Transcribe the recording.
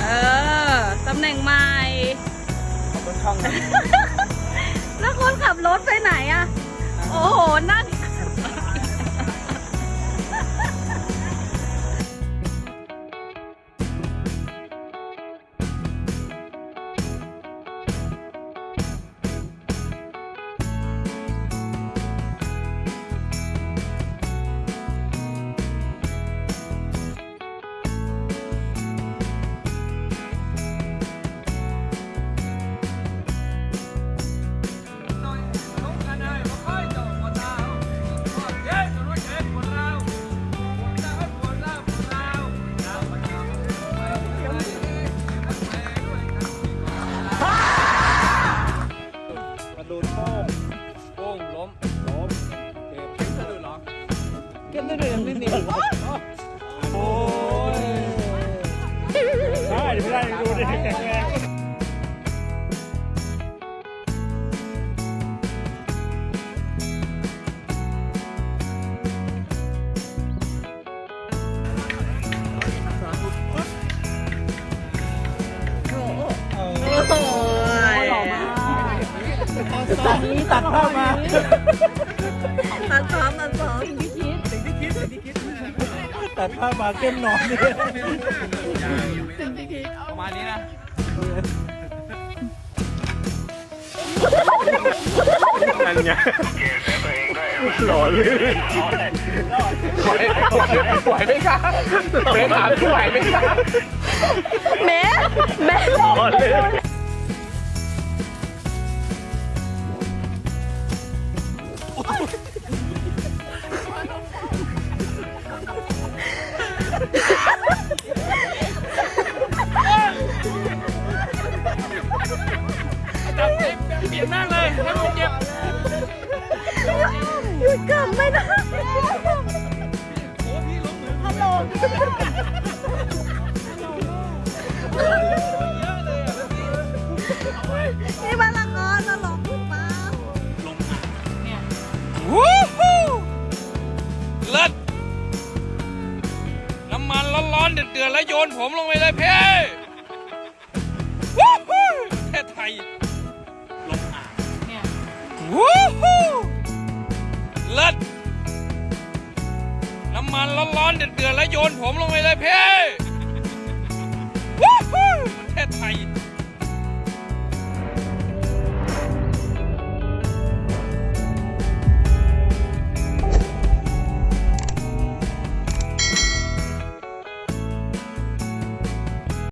เออ ตำแหน่งใหม่บนช่องนะ แล้วคนขับรถไปไหนอะโอ้โห นั่ง กระดูนโป้งโป้งล้มล้มเก็บกระดูนเหรอเก็บกระดูนยังไม่มีโอ้ยได้ไม่ได้ดูดิแข็งแรง ตัดนี้ตัดเข้ามามาซ้อมมาซ้อมตัดภาพมาเข้มหนอนเนี่ยประมาณนี้นะนั่นไงหล่อลื่นปล่อยปล่อยไม่กล้าเดินถามปล่อยไม่กล้าแม่แม่หล่อลื่น หยุดกลับไม่ได้โอ้พี่ล้มเหมือนฮัลโหลนี่มันละครตลกหรือเปล่าวู้ฮู้เลิศน้ำมันร้อนๆเดือดๆแล้วโยนผมลงไปเลยเพ่ อนๆเดือดๆแล้วโยนผมลงไปเลย